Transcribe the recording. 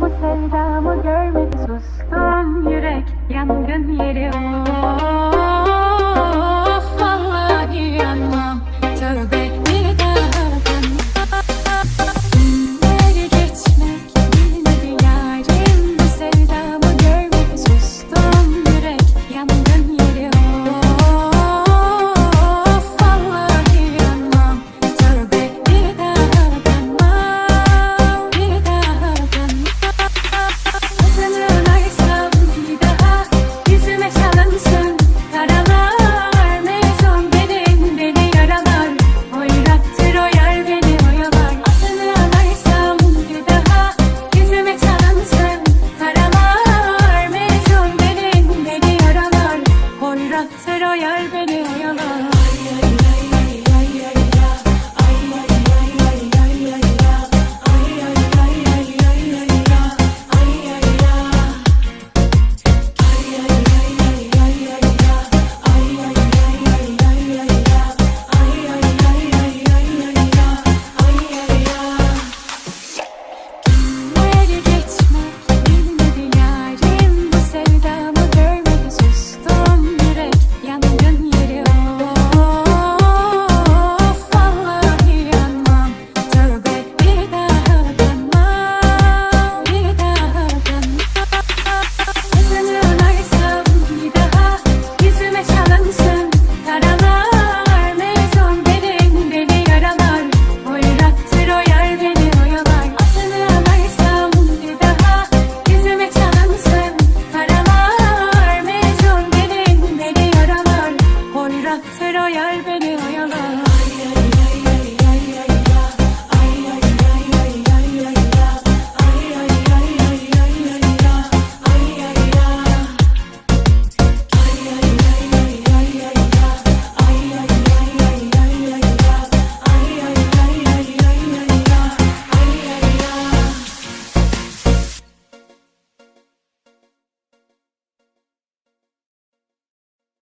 Bu sevdamı görmedi Sustum yürek yangın yeri Serra, Serra yer beni.